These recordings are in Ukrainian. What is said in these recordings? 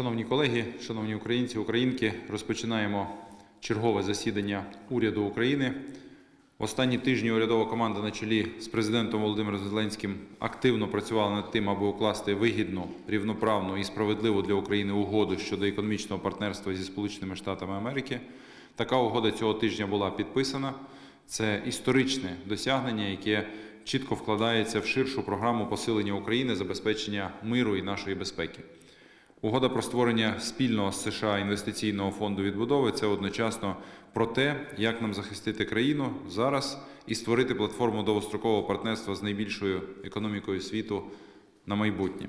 Шановні колеги, шановні українці, українки, розпочинаємо чергове засідання уряду України. В останні тижні урядова команда на чолі з президентом Володимиром Зеленським активно працювала над тим, аби укласти вигідну, рівноправну і справедливу для України угоду щодо економічного партнерства зі Сполученими Штатами Америки. Така угода цього тижня була підписана. Це історичне досягнення, яке чітко вкладається в ширшу програму посилення України, забезпечення миру і нашої безпеки. Угода про створення спільного США інвестиційного фонду відбудови це одночасно про те, як нам захистити країну зараз і створити платформу довгострокового партнерства з найбільшою економікою світу на майбутнє.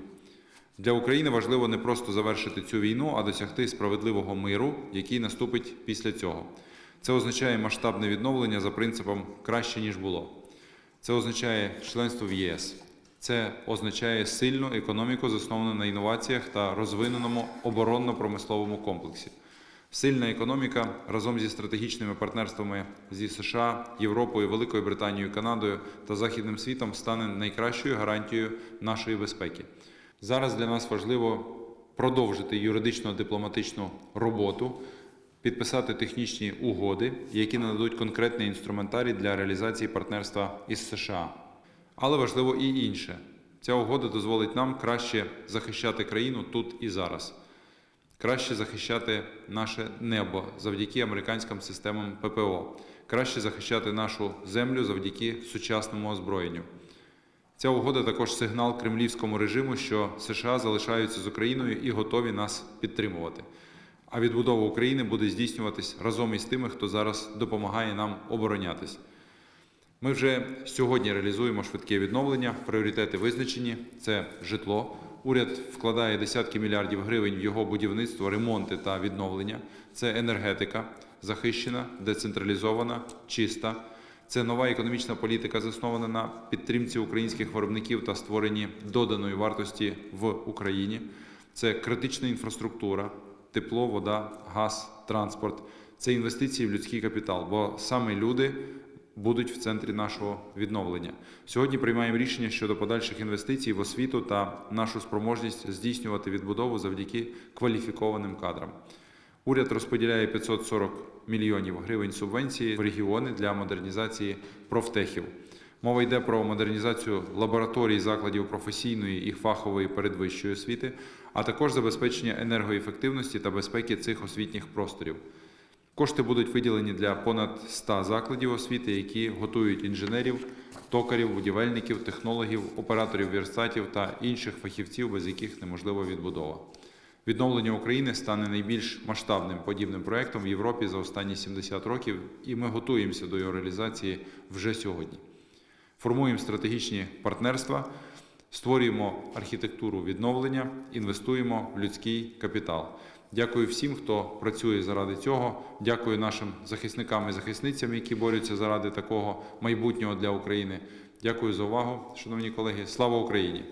Для України важливо не просто завершити цю війну, а досягти справедливого миру, який наступить після цього. Це означає масштабне відновлення за принципом краще ніж було. Це означає членство в ЄС. Це означає сильну економіку, засновану на інноваціях та розвиненому оборонно-промисловому комплексі. Сильна економіка разом зі стратегічними партнерствами зі США, Європою, Великою Британією, Канадою та Західним світом стане найкращою гарантією нашої безпеки. Зараз для нас важливо продовжити юридично-дипломатичну роботу, підписати технічні угоди, які нададуть конкретний інструментарій для реалізації партнерства із США. Але важливо і інше. Ця угода дозволить нам краще захищати країну тут і зараз, краще захищати наше небо завдяки американським системам ППО, краще захищати нашу землю завдяки сучасному озброєнню. Ця угода також сигнал кремлівському режиму, що США залишаються з Україною і готові нас підтримувати. А відбудова України буде здійснюватись разом із тими, хто зараз допомагає нам оборонятись. Ми вже сьогодні реалізуємо швидке відновлення. Пріоритети визначені: це житло. Уряд вкладає десятки мільярдів гривень в його будівництво, ремонти та відновлення. Це енергетика, захищена, децентралізована, чиста. Це нова економічна політика, заснована на підтримці українських виробників та створенні доданої вартості в Україні. Це критична інфраструктура, тепло, вода, газ, транспорт. Це інвестиції в людський капітал, бо саме люди будуть в центрі нашого відновлення. Сьогодні приймаємо рішення щодо подальших інвестицій в освіту та нашу спроможність здійснювати відбудову завдяки кваліфікованим кадрам. Уряд розподіляє 540 мільйонів гривень субвенції в регіони для модернізації профтехів. Мова йде про модернізацію лабораторій закладів професійної і фахової передвищої освіти, а також забезпечення енергоефективності та безпеки цих освітніх просторів. Кошти будуть виділені для понад 100 закладів освіти, які готують інженерів, токарів, будівельників, технологів, операторів верстатів та інших фахівців, без яких неможлива відбудова. Відновлення України стане найбільш масштабним подібним проектом в Європі за останні 70 років, і ми готуємося до його реалізації вже сьогодні. Формуємо стратегічні партнерства, створюємо архітектуру відновлення, інвестуємо в людський капітал. Дякую всім, хто працює заради цього. Дякую нашим захисникам і захисницям, які борються заради такого майбутнього для України. Дякую за увагу, шановні колеги. Слава Україні!